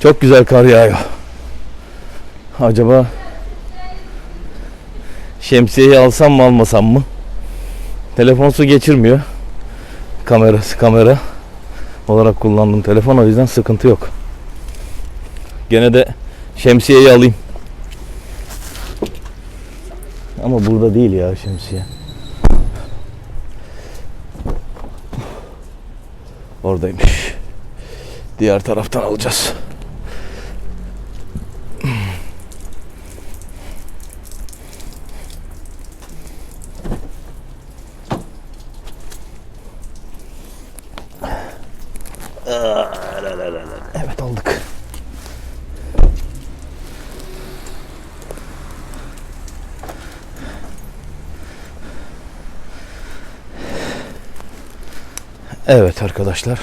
Çok güzel kar yağıyor. Acaba şemsiyeyi alsam mı almasam mı? Telefon su geçirmiyor. Kamerası kamera olarak kullandığım telefon o yüzden sıkıntı yok. Gene de şemsiyeyi alayım. Ama burada değil ya şemsiye. Oradaymış. Diğer taraftan alacağız. Evet aldık. Evet arkadaşlar.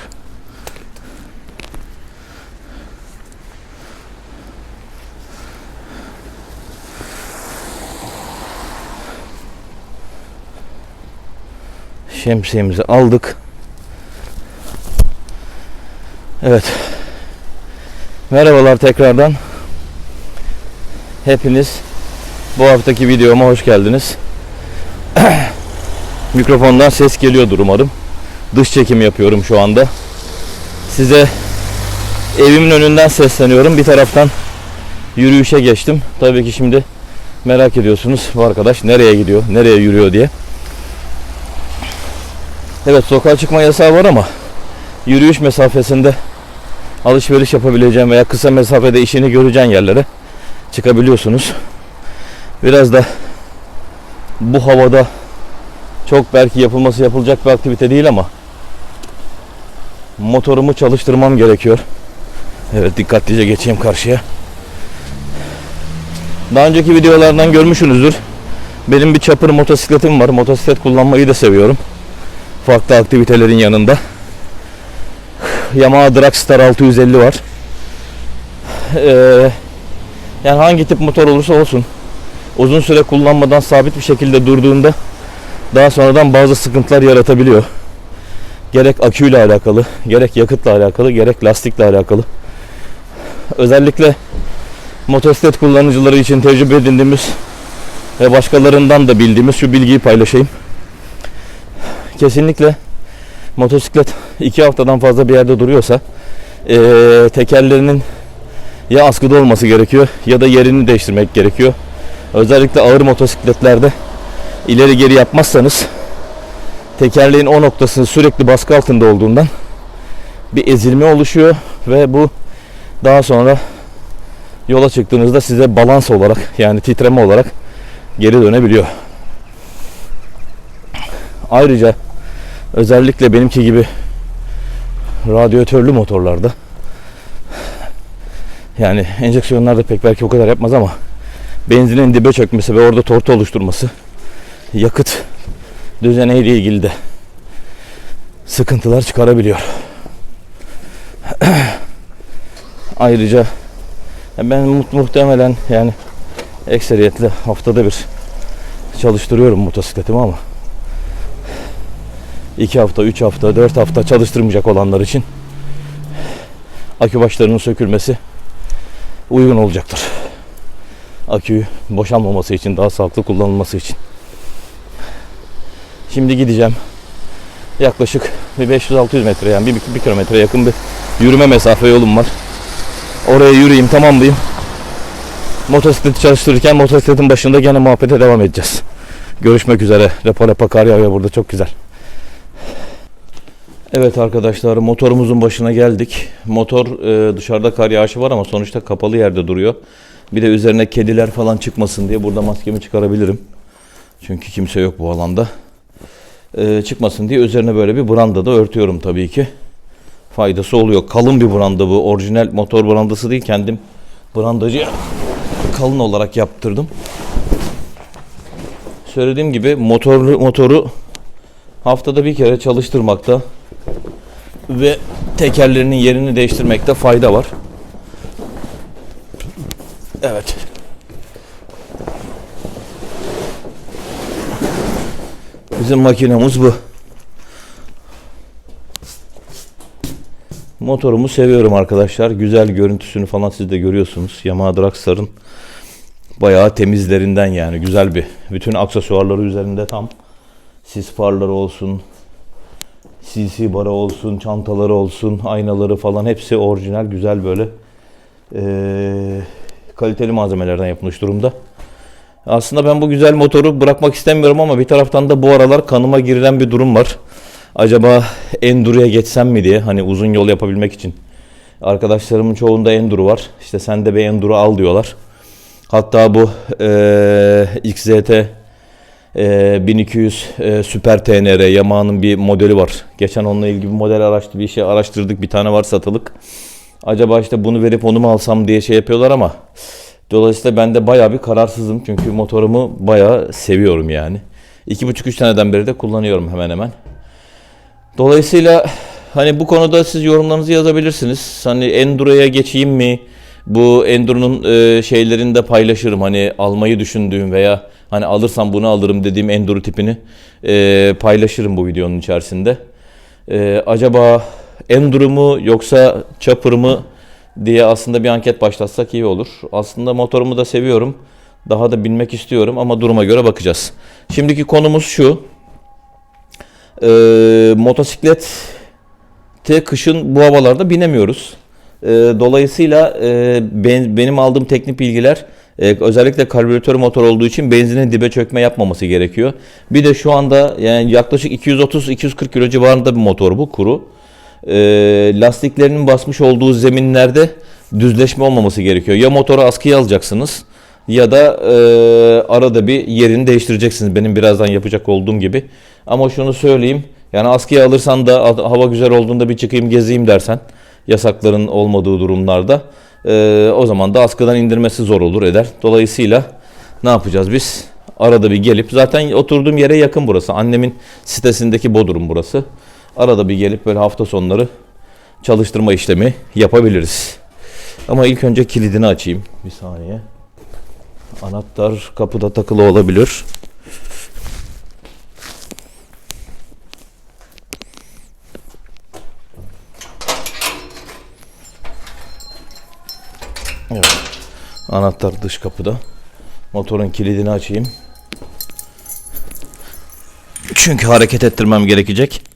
Şemsiyemizi aldık. Evet. Merhabalar tekrardan. Hepiniz bu haftaki videoma hoş geldiniz. Mikrofondan ses geliyordur umarım. Dış çekim yapıyorum şu anda. Size evimin önünden sesleniyorum. Bir taraftan yürüyüşe geçtim. Tabii ki şimdi merak ediyorsunuz bu arkadaş nereye gidiyor, nereye yürüyor diye. Evet sokağa çıkma yasağı var ama yürüyüş mesafesinde alışveriş yapabileceğim veya kısa mesafede işini göreceğin yerlere çıkabiliyorsunuz. Biraz da bu havada çok belki yapılması yapılacak bir aktivite değil ama motorumu çalıştırmam gerekiyor. Evet dikkatlice geçeyim karşıya. Daha önceki videolardan görmüşsünüzdür. Benim bir çapır motosikletim var. Motosiklet kullanmayı da seviyorum. Farklı aktivitelerin yanında. Yamaha Dragstar 650 var. Ee, yani hangi tip motor olursa olsun uzun süre kullanmadan sabit bir şekilde durduğunda daha sonradan bazı sıkıntılar yaratabiliyor. Gerek aküyle alakalı, gerek yakıtla alakalı, gerek lastikle alakalı. Özellikle motosiklet kullanıcıları için tecrübe edindiğimiz ve başkalarından da bildiğimiz şu bilgiyi paylaşayım. Kesinlikle motosiklet iki haftadan fazla bir yerde duruyorsa eee, tekerlerinin ya askıda olması gerekiyor ya da yerini değiştirmek gerekiyor. Özellikle ağır motosikletlerde ileri geri yapmazsanız tekerleğin o noktasının sürekli baskı altında olduğundan bir ezilme oluşuyor ve bu daha sonra yola çıktığınızda size balans olarak yani titreme olarak geri dönebiliyor. Ayrıca özellikle benimki gibi radyatörlü motorlarda yani enjeksiyonlarda pek belki o kadar yapmaz ama benzinin dibe çökmesi ve orada tortu oluşturması yakıt düzeneğiyle ilgili de sıkıntılar çıkarabiliyor. Ayrıca ben mu- muhtemelen yani ekseriyetle haftada bir çalıştırıyorum motosikletimi ama iki hafta, üç hafta, dört hafta çalıştırmayacak olanlar için akü başlarının sökülmesi uygun olacaktır. Aküyü boşalmaması için, daha sağlıklı kullanılması için. Şimdi gideceğim. Yaklaşık bir 500-600 metre yani bir, bir kilometre yakın bir yürüme mesafe yolum var. Oraya yürüyeyim tamamlayayım. Motosikleti çalıştırırken motosikletin başında gene muhabbete devam edeceğiz. Görüşmek üzere. Repa repa kar yağıyor burada çok güzel. Evet arkadaşlar motorumuzun başına geldik. Motor e, dışarıda kar yağışı var ama sonuçta kapalı yerde duruyor. Bir de üzerine kediler falan çıkmasın diye burada maskemi çıkarabilirim. Çünkü kimse yok bu alanda. E, çıkmasın diye üzerine böyle bir branda da örtüyorum tabii ki. Faydası oluyor. Kalın bir branda bu. Orijinal motor brandası değil. Kendim brandacı kalın olarak yaptırdım. Söylediğim gibi motorlu motoru haftada bir kere çalıştırmakta ve tekerlerinin yerini değiştirmekte fayda var. Evet. Bizim makinamız bu. Motorumu seviyorum arkadaşlar. Güzel görüntüsünü falan siz de görüyorsunuz. Yamaha Dragstar'ın bayağı temizlerinden yani güzel bir. Bütün aksesuarları üzerinde tam. Sis farları olsun, CC barı olsun, çantaları olsun, aynaları falan hepsi orijinal güzel böyle eee, kaliteli malzemelerden yapılmış durumda. Aslında ben bu güzel motoru bırakmak istemiyorum ama bir taraftan da bu aralar kanıma girilen bir durum var. Acaba Enduro'ya geçsem mi diye hani uzun yol yapabilmek için. Arkadaşlarımın çoğunda Enduro var. İşte sen de bir Enduro al diyorlar. Hatta bu eee XZT eee, 1200 eee, Super TNR Yamaha'nın bir modeli var. Geçen onunla ilgili bir model araştı bir şey araştırdık. Bir tane var satılık. Acaba işte bunu verip onu mu alsam diye şey yapıyorlar ama dolayısıyla ben de bayağı bir kararsızım. Çünkü motorumu bayağı seviyorum yani. 2,5-3 seneden beri de kullanıyorum hemen hemen. Dolayısıyla hani bu konuda siz yorumlarınızı yazabilirsiniz. Hani Enduro'ya geçeyim mi? Bu Enduro'nun e, şeylerini de paylaşırım. Hani almayı düşündüğüm veya hani alırsam bunu alırım dediğim Enduro tipini e, paylaşırım bu videonun içerisinde. E, acaba Enduro mu yoksa Chopper mı diye aslında bir anket başlatsak iyi olur. Aslında motorumu da seviyorum. Daha da bilmek istiyorum ama duruma göre bakacağız. Şimdiki konumuz şu. Ee, motosiklete kışın bu havalarda binemiyoruz. Ee, dolayısıyla e, ben, benim aldığım teknik bilgiler e, özellikle karbüratör motor olduğu için benzinin dibe çökme yapmaması gerekiyor. Bir de şu anda yani yaklaşık 230-240 kilo civarında bir motor bu kuru. Ee, lastiklerinin basmış olduğu zeminlerde düzleşme olmaması gerekiyor. Ya motoru askıya alacaksınız ya da e, arada bir yerini değiştireceksiniz. Benim birazdan yapacak olduğum gibi. Ama şunu söyleyeyim. Yani askıya alırsan da hava güzel olduğunda bir çıkayım gezeyim dersen yasakların olmadığı durumlarda e, o zaman da askıdan indirmesi zor olur eder. Dolayısıyla ne yapacağız biz? Arada bir gelip zaten oturduğum yere yakın burası. Annemin sitesindeki bodrum burası. Arada bir gelip böyle hafta sonları çalıştırma işlemi yapabiliriz. Ama ilk önce kilidini açayım. Bir saniye. Anahtar kapıda takılı olabilir. Anahtar dış kapıda. Motorun kilidini açayım. Çünkü hareket ettirmem gerekecek.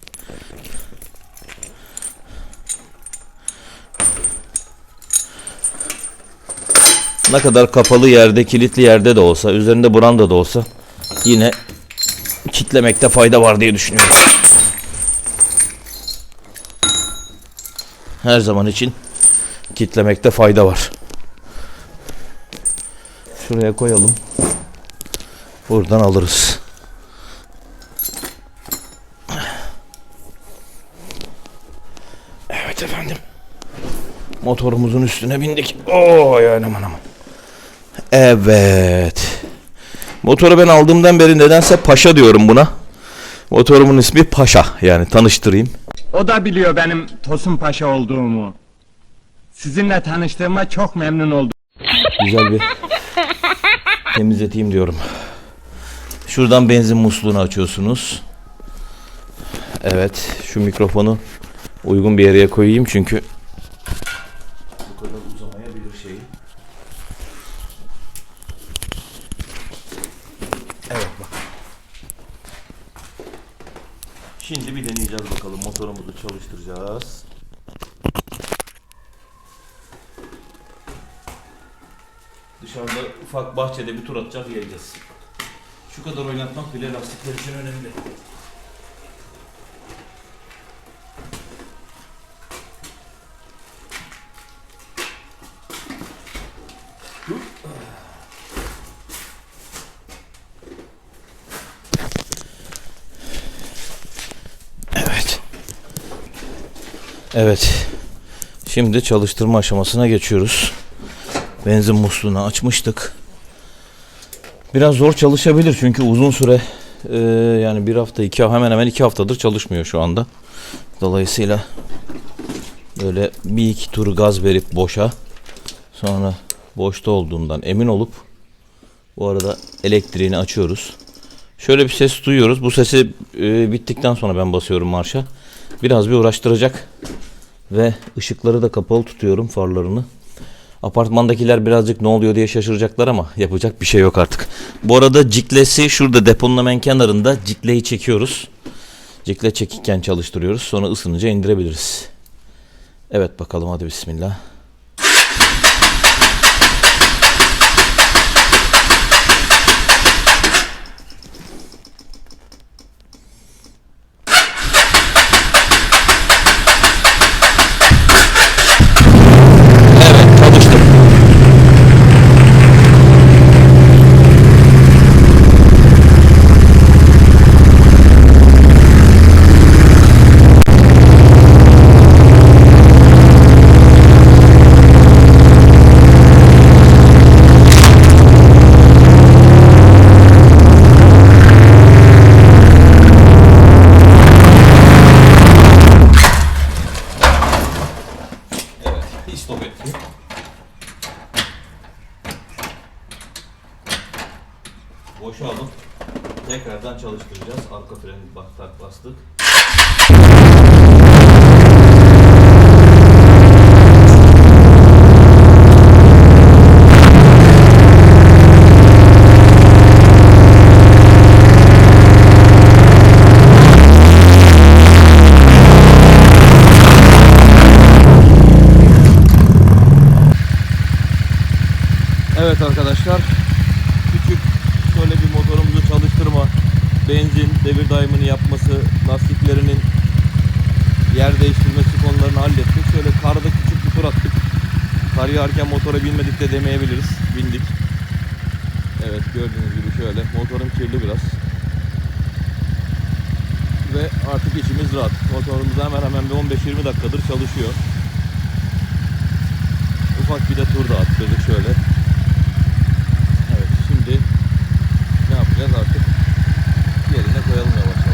Ne kadar kapalı yerde, kilitli yerde de olsa, üzerinde branda da olsa yine kitlemekte fayda var diye düşünüyorum. Her zaman için kitlemekte fayda var. Şuraya koyalım. Buradan alırız. Evet efendim. Motorumuzun üstüne bindik. Oo yani aman aman. Evet. Motoru ben aldığımdan beri nedense Paşa diyorum buna. Motorumun ismi Paşa. Yani tanıştırayım. O da biliyor benim Tosun Paşa olduğumu. Sizinle tanıştığıma çok memnun oldum. Güzel bir temizleteyim diyorum. Şuradan benzin musluğunu açıyorsunuz. Evet, şu mikrofonu uygun bir yere koyayım çünkü bu kadar uzamayabilir şey. Evet bak. Şimdi bir deneyeceğiz bakalım motorumuzu çalıştıracağız. Dışarıda ufak bahçede bir tur atacağız geleceğiz. Şu kadar oynatmak bile lastikler için önemli. Evet. Evet. Şimdi çalıştırma aşamasına geçiyoruz. Benzin musluğunu açmıştık. Biraz zor çalışabilir çünkü uzun süre e, yani bir hafta iki hemen hemen iki haftadır çalışmıyor şu anda. Dolayısıyla böyle bir iki tur gaz verip boşa sonra boşta olduğundan emin olup bu arada elektriğini açıyoruz. Şöyle bir ses duyuyoruz. Bu sesi e, bittikten sonra ben basıyorum marşa. Biraz bir uğraştıracak. Ve ışıkları da kapalı tutuyorum farlarını. Apartmandakiler birazcık ne oluyor diye şaşıracaklar ama yapacak bir şey yok artık. Bu arada ciklesi şurada deponun hemen kenarında cikleyi çekiyoruz. Cikle çekikken çalıştırıyoruz. Sonra ısınınca indirebiliriz. Evet bakalım hadi bismillah. Çalıştırma benzin devir daimini yapması lastiklerinin yer değiştirmesi konularını hallettik. Şöyle karda küçük bir tur attık. Kar yağarken motora binmedik de demeyebiliriz. Bindik. Evet gördüğünüz gibi şöyle motorum kirli biraz. Ve artık içimiz rahat. Motorumuz hemen hemen bir 15-20 dakikadır çalışıyor. Ufak bir de tur da attırdık şöyle. Evet şimdi ne yapacağız artık yerine koyalım yavaş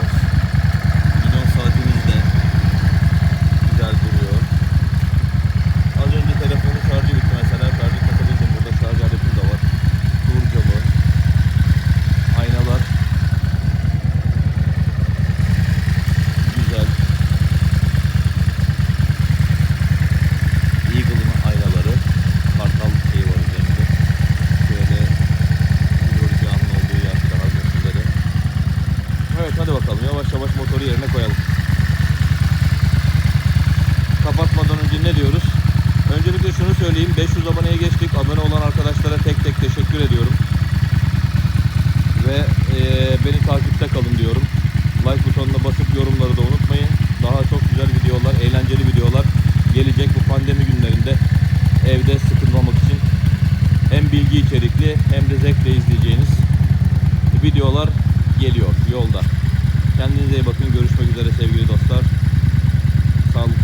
beni takipte kalın diyorum. Like butonuna basıp yorumları da unutmayın. Daha çok güzel videolar, eğlenceli videolar gelecek bu pandemi günlerinde evde sıkılmamak için hem bilgi içerikli hem de zevkle izleyeceğiniz videolar geliyor yolda. Kendinize iyi bakın. Görüşmek üzere sevgili dostlar. Sağlık.